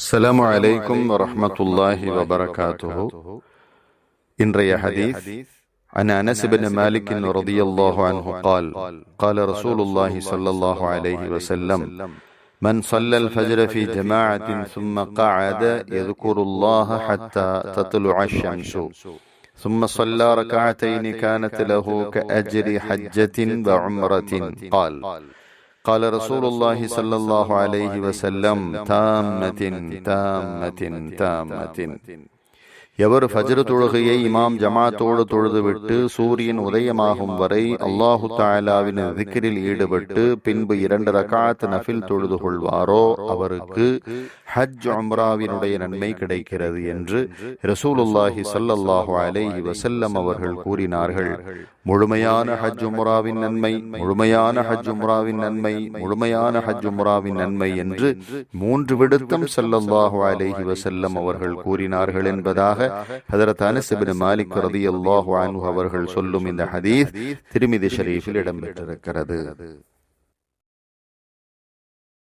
السلام عليكم ورحمة الله وبركاته இன்றைய حديث عن أنس بن مالك رضي الله عنه قال قال رسول الله صلى الله عليه وسلم من صلى الفجر في جماعة ثم قعد يذكر الله حتى تطلع الشمس ثم صلى ركعتين كانت له كأجر حجة وعمرة قال قال رسول الله صلى الله عليه وسلم تامة تامة. تامة. எவர் ஃபஜ்ர் தொழுகையை இமாம் ஜமாத்தோடு தொழுதுவிட்டு சூரியன் உதயமாகும் வரை அல்லாஹு தாலாவின் திக்கிரில் ஈடுபட்டு பின்பு இரண்டு ரகாத் நஃபில் தொழுது கொள்வாரோ? அவருக்கு ஹஜ் உம்ராவினுடைய நன்மை கிடைக்கிறது என்று ரசூலுல்லாஹி ஸல்லல்லாஹு அலைஹி வஸல்லம் அவர்கள் கூறினார்கள் முழுமையான ஹஜ் உம்ராவின் நன்மை முழுமையான ஹஜ் உம்ராவின் நன்மை முழுமையான ஹஜ் உம்ராவின் நன்மை என்று மூன்று விடுத்தம் ஸல்லல்லாஹு அலைஹி வஸல்லம் அவர்கள் கூறினார்கள் என்பதாக ஹதரத் அனஸ் இப்னு மாலிக் ரலியல்லாஹு அன்ஹு அவர்கள் சொல்லும் இந்த ஹதீஸ் திருமிதி ஷரீஃபில் இடம்பெற்றிருக்கிறது.